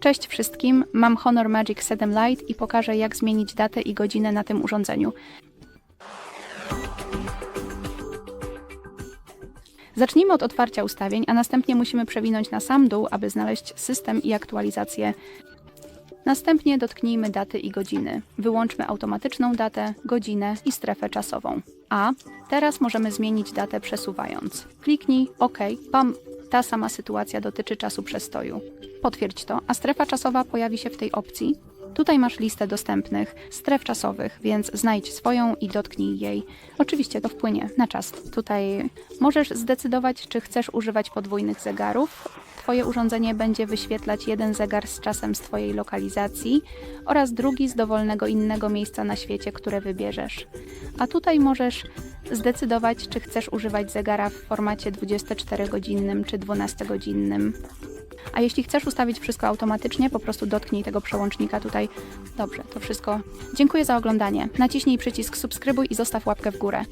Cześć wszystkim, mam Honor Magic 7 Lite i pokażę jak zmienić datę i godzinę na tym urządzeniu. Zacznijmy od otwarcia ustawień, a następnie musimy przewinąć na sam dół, aby znaleźć system i aktualizację. Następnie dotknijmy daty i godziny. Wyłączmy automatyczną datę, godzinę i strefę czasową. A teraz możemy zmienić datę przesuwając. Kliknij OK, bam, ta sama sytuacja dotyczy czasu przestoju. Potwierdź to, a strefa czasowa pojawi się w tej opcji. Tutaj masz listę dostępnych stref czasowych, więc znajdź swoją i dotknij jej. Oczywiście to wpłynie na czas. Tutaj możesz zdecydować, czy chcesz używać podwójnych zegarów. Twoje urządzenie będzie wyświetlać jeden zegar z czasem z Twojej lokalizacji oraz drugi z dowolnego innego miejsca na świecie, które wybierzesz. A tutaj możesz zdecydować, czy chcesz używać zegara w formacie 24-godzinnym czy 12-godzinnym. A jeśli chcesz ustawić wszystko automatycznie, po prostu dotknij tego przełącznika tutaj. Dobrze, to wszystko. Dziękuję za oglądanie. Naciśnij przycisk subskrybuj i zostaw łapkę w górę.